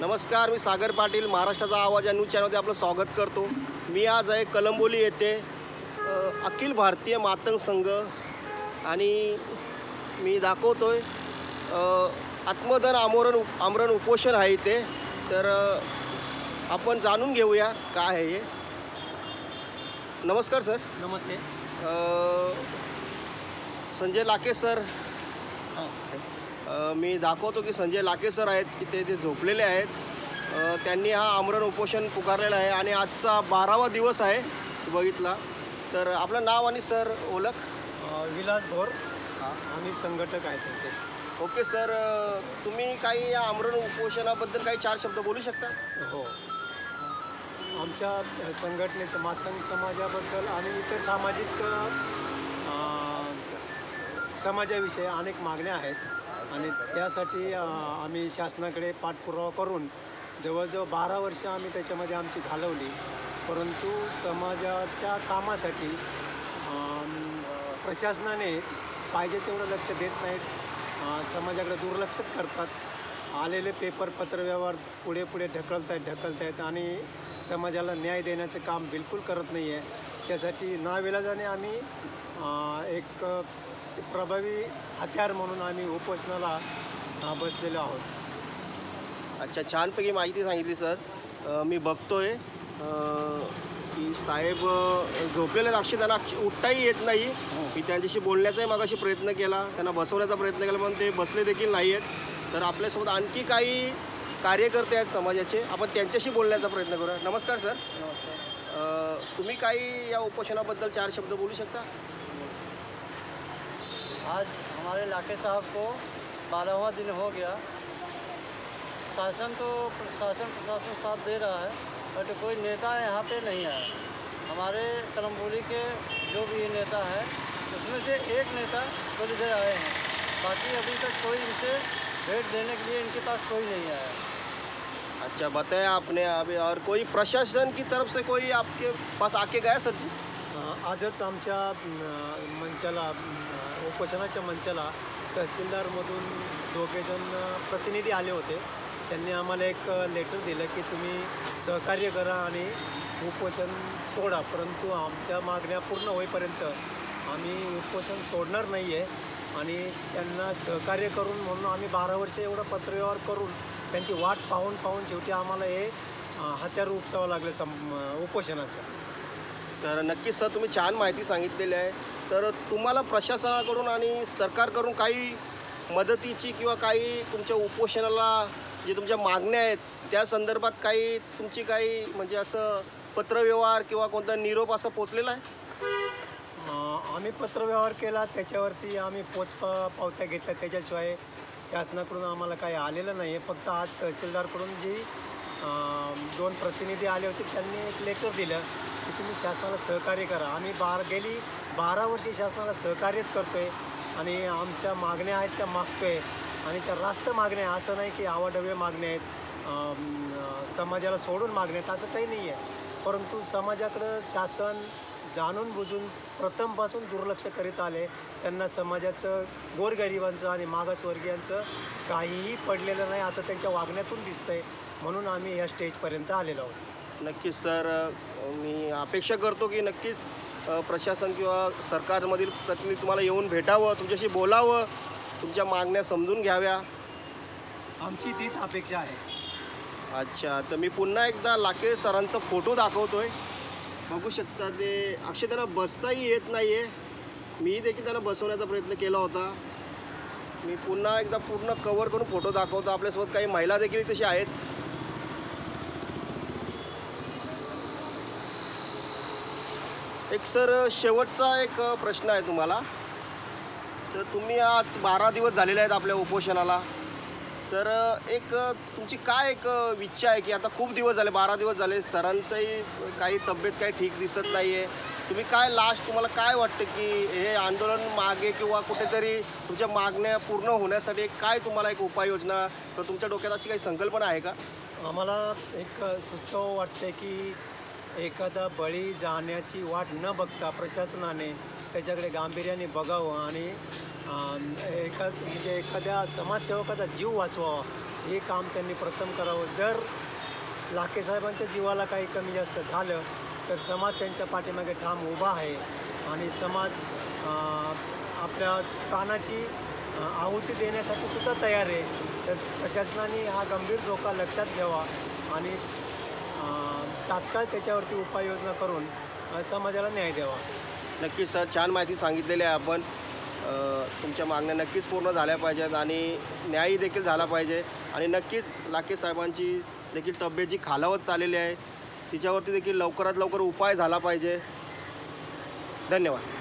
नमस्कार मी सागर पाटील महाराष्ट्राचा आवाज या न्यूज चॅनलमध्ये आपलं स्वागत करतो. मी आज आहे कलंबोली येथे अखिल भारतीय मातंग संघ आणि मी दाखवतोय अ, आत्मदन आमरण आमरण उपोषण आहे इथे. तर आपण जाणून घेऊया काय आहे हे. नमस्कार सर. नमस्ते. संजय लाके सर. अ, मी दाखवतो की संजय लाके सर आहेत की ते ते झोपलेले आहेत. त्यांनी हा आमरण उपोषण पुकारलेलं आहे आणि आजचा बारावा दिवस आहे बघितला. तर आपलं नाव आणि सर ओळख? विलास भोर आम्ही संघटक आहे त्यांचे. ओके सर तुम्ही काही या आमरण उपोषणाबद्दल काही चार शब्द बोलू शकता? हो. आमच्या संघटनेचं मातंग समाजाबद्दल आणि इतर सामाजिक समाजाविषयी अनेक मागण्या आहेत. आणि त्यासाठी आम्ही शासनाकडे पाठपुरावा करून जवळजवळ बारा वर्ष आम्ही त्याच्यामध्ये आमची घालवली. परंतु समाजाच्या कामासाठी प्रशासनाने पाहिजे तेवढं लक्ष देत नाहीत. समाजाकडे दुर्लक्षच करतात. आलेले पेपर पत्रव्यवहार पुढे पुढे ढकलत आहेत ढकलत आहेत आणि समाजाला न्याय देण्याचं काम बिलकुल करत नाही आहे त्यासाठी नाविलाजाने आम्ही एक प्रभावी हत्यार म्हणून आम्ही उपोषणाला बसलेलो आहोत. अच्छा छानपैकी माहिती सांगितली सर. मी बघतोय. की साहेब झोपलेले अक्षय त्यांना उठताही येत नाही. मी त्यांच्याशी बोलण्याचाही मागाशी प्रयत्न केला त्यांना बसवण्याचा प्रयत्न केला पण ते बसले देखील नाही आहेत. तर आपल्यासोबत आणखी काही कार्यकर्ते आहेत समाजाचे आपण त्यांच्याशी बोलण्याचा प्रयत्न करूया. नमस्कार सर. अ, तुम्ही काही या उपोषणाबद्दल चार शब्द बोलू शकता? आज हमारे लाके साहब को बारहवा दिन हो गया। शासन तो प्रशासन प्रशासन साथ दे रहा है, बट कोई नेता यहाँ पे नहीं आया। हमारे कलम्बोली के जो भी नेता है, उसमें से एक नेता कल इधर आए हैं। बाकी अभी तक कोई इनसे भेंट देने के लिए इनके पास कोई नहीं आया। अच्छा बताया आपने अभी और कोई प्रशासन की तरफ से कोई आपके पास आके गया सर जी? आजच आमच्या मंचाला उपोषणाच्या मंचाला तहसीलदारमधून दोघेजण प्रतिनिधी आले होते. त्यांनी आम्हाला एक लेटर दिलं की तुम्ही सहकार्य करा आणि उपोषण सोडा परंतु आमच्या मागण्या पूर्ण होईपर्यंत आम्ही उपोषण सोडणार नाही आहे आणि त्यांना सहकार्य करून म्हणून आम्ही बारा वर्ष एवढं पत्रव्यवहार करून त्यांची वाट पाहून पाहून शेवटी आम्हाला हे हत्यार उपसावं लागलं सम उपोषणाचं. तर नक्कीच सर तुम्ही छान माहिती सांगितलेली आहे. तर तुम्हाला प्रशासनाकडून आणि सरकारकडून काही मदतीची किंवा काही तुमच्या उपोषणाला जे तुमच्या मागण्या आहेत त्या संदर्भात काही तुमची काही म्हणजे असं पत्रव्यवहार किंवा कोणता निरोप असं पोचलेला आहे? आम्ही पत्रव्यवहार केला त्याच्यावरती आम्ही पोच पावत्या घेतल्या. त्याच्याशिवाय शासनाकडून आम्हाला काही आलेलं नाही आहे. फक्त आज तहसीलदारकडून जी दोन प्रतिनिधी आले होते त्यांनी एक लेटर दिलं की तुम्ही शासनाला सहकार्य करा. आम्ही बार गेली बारा वर्षे शासनाला सहकार्यच करतो आहे आणि आमच्या मागण्या आहेत त्या मागतो आहे आणि त्या रास्त मागण्या आहे. असं नाही की आवाडवे मागण्या आहेत समाजाला सोडून मागण्या आहेत असं काही नाही आहे. परंतु समाजाकडं शासन जाणून बुजून प्रथमपासून दुर्लक्ष करीत आले. त्यांना समाजाचं गोरगरिबांचं आणि मागासवर्गीयांचं काहीही पडलेलं नाही असं त्यांच्या वागण्यातून दिसतंय. म्हणून आम्ही या स्टेजपर्यंत आलेलो आहोत. नक्कीच सर मी अपेक्षा करतो की नक्कीच प्रशासन किंवा सरकारमधील प्रतिनिधी तुम्हाला येऊन भेटावं तुमच्याशी बोलावं तुमच्या मागण्या समजून घ्याव्या. आमची तीच अपेक्षा आहे. अच्छा तर मी पुन्हा एकदा लाके सरांचा फोटो दाखवतोय. बघू शकता ते. अक्षय त्यांना बसताही येत नाही आहे मी देखील त्यांना बसवण्याचा प्रयत्न केला होता. मी पुन्हा एकदा पूर्ण कवर करून फोटो दाखवतो. आपल्यासोबत काही महिला देखील तशी आहेत. एक सर शेवटचा एक प्रश्न आहे तुम्हाला. तर तुम्ही आज बारा दिवस झालेले आहेत आपल्या उपोषणाला. तर एक तुमची काय एक इच्छा आहे की आता खूप दिवस झाले बारा दिवस झाले सरांचंही काही तब्येत काही ठीक दिसत नाही आहे तुम्ही काय लास्ट तुम्हाला काय वाटतं की हे आंदोलन मागे किंवा कुठेतरी तुमच्या मागण्या पूर्ण होण्यासाठी एक काय तुम्हाला एक उपाययोजना तर तुमच्या डोक्यात अशी काही संकल्पना आहे का? आम्हाला एक सुचव वाटते की एखादा बळी जाण्याची वाट न बघता प्रशासनाने त्याच्याकडे गांभीर्याने बघावं आणि अं, एखा म्हणजे एखाद्या समाजसेवकाचा जीव वाचवावा. हे काम त्यांनी प्रथम करावं. जर लाखे साहेबांच्या जीवाला काही कमी जास्त झालं तर समाज त्यांच्या पाठीमागे ठाम उभा आहे आणि समाज आपल्या प्राणाची आहुती देण्यासाठी सुद्धा तयार आहे. तर प्रशासनाने हा गंभीर धोका लक्षात घ्यावा आणि तात्काळ त्याच्यावरती उपाययोजना करून समाजाला न्याय द्यावा. नक्कीच सर छान माहिती सांगितलेली आहे आपण. तुमच्या मागण्या नक्कीच पूर्ण झाल्या पाहिजेत आणि न्यायही देखील झाला पाहिजे. आणि नक्कीच लाके साहेबांची देखील तब्येत जी खालावत चाललेली आहे तिच्यावरती देखील लवकरात लवकर उपाय झाला पाहिजे. धन्यवाद.